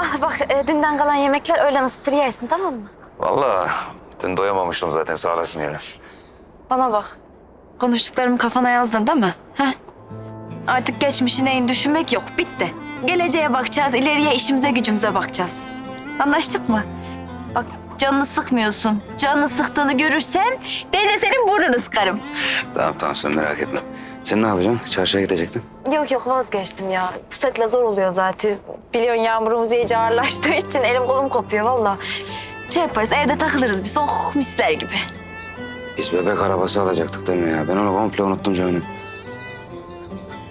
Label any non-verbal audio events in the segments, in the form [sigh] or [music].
Ah bak e, dünden kalan yemekler öğlen ısıtır yersin tamam mı? Vallahi dün doyamamıştım zaten sağ olasın yani. Bana bak. Konuştuklarımı kafana yazdın değil mi? Heh. Artık geçmişi neyin düşünmek yok. Bitti. Geleceğe bakacağız. ileriye işimize gücümüze bakacağız. Anlaştık mı? Bak canını sıkmıyorsun. Canını sıktığını görürsem ben de senin burnunu sıkarım. Tamam tamam sen merak etme. Sen ne yapacaksın? Çarşıya gidecektin. Yok yok vazgeçtim ya. Bu setle zor oluyor zaten. Biliyorsun yağmurumuz iyice ağırlaştığı için elim kolum kopuyor valla. Şey yaparız evde takılırız biz. Oh misler gibi. Biz bebek arabası alacaktık değil mi ya? Ben onu komple unuttum canım.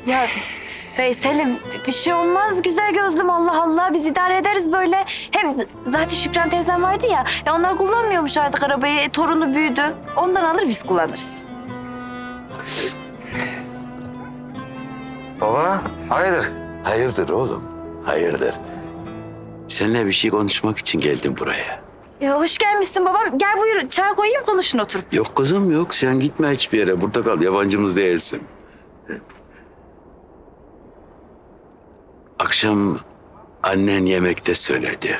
Ya Veysel'im bir şey olmaz güzel gözlüm Allah Allah biz idare ederiz böyle. Hem zaten Şükran teyzem vardı ya, ya onlar kullanmıyormuş artık arabayı E, torunu büyüdü. Ondan alır biz kullanırız. Baba hayırdır? Hayırdır oğlum? Hayırdır? Seninle bir şey konuşmak için geldim buraya. Ya hoş gelmişsin babam gel buyur çay koyayım konuşun oturup. Yok kızım yok. Sen gitme hiçbir yere. Burada kal. Yabancımız değilsin. Akşam annen yemekte söyledi.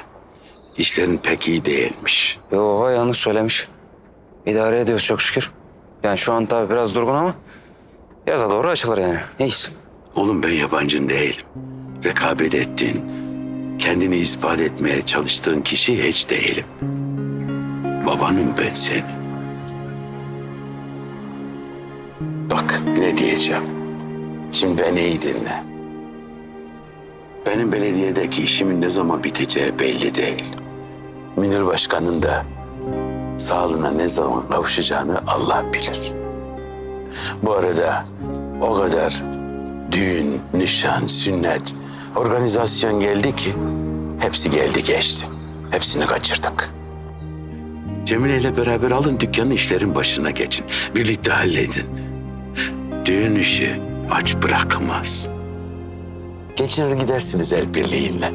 İşlerin pek iyi değilmiş. Yo baba yanlış söylemiş. İdare ediyoruz çok şükür. Yani şu an tabii biraz durgun ama yaza doğru açılır yani. Neyse. Oğlum ben yabancın değilim. Rekabet ettiğin, kendini ispat etmeye çalıştığın kişi hiç değilim. Babanım ben senin. Bak ne diyeceğim. Şimdi beni iyi dinle. Benim belediyedeki işimin ne zaman biteceği belli değil. Münir Başkan'ın da sağlığına ne zaman kavuşacağını Allah bilir. Bu arada o kadar düğün, nişan, sünnet, organizasyon geldi ki hepsi geldi geçti. Hepsini kaçırdık. Cemile ile beraber alın dükkanı işlerin başına geçin. Birlikte halledin. Düğün işi aç bırakmaz. Geçinir gidersiniz el birliğiyle.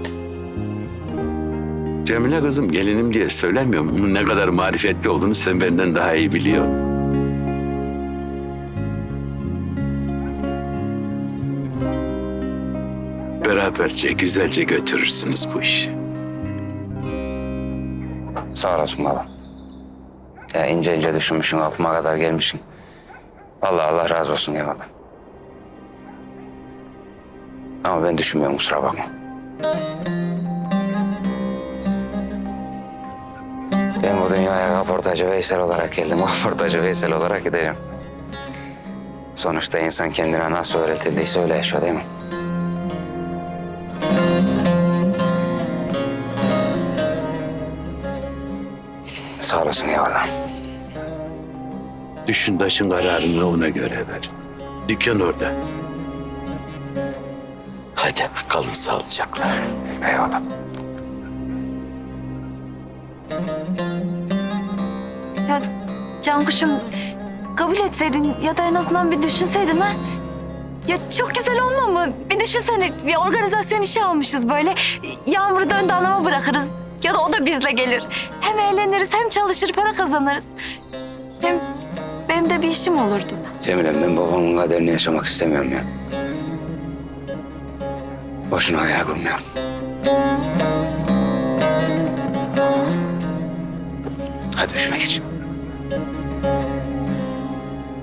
Cemile kızım gelinim diye söylemiyorum. Onun ne kadar marifetli olduğunu sen benden daha iyi biliyorsun. Beraberce güzelce götürürsünüz bu işi. Sağ olasın baba. Ya ince ince düşünmüşsün kapıma kadar gelmişsin. Vallahi Allah razı olsun eyvallah. Ama ben düşünmüyorum kusura bakma. Ben bu dünyaya kaportacı Veysel olarak geldim. [laughs] Kaportacı Veysel olarak gideceğim. Sonuçta insan kendine nasıl öğretildiyse öyle yaşıyor değil mi? Sağ olasın eyvallah. Düşün taşın kararını ona göre ver. Dükkan orada. Hadi kalın sağlıcakla. Eyvallah. Ya Cankuş'um kabul etseydin ya da en azından bir düşünseydin ha. Ya çok güzel olma mı? Bir düşünsene bir organizasyon işi almışız böyle. Yağmur'u döndü anama bırakırız. Ya da o da bizle gelir. Hem eğleniriz hem çalışır para kazanırız. Hem benim de bir işim olurdu. Cemilem ben babamın kaderini yaşamak istemiyorum ya. Boşuna hayal kurmayalım. Hadi üşüme geç.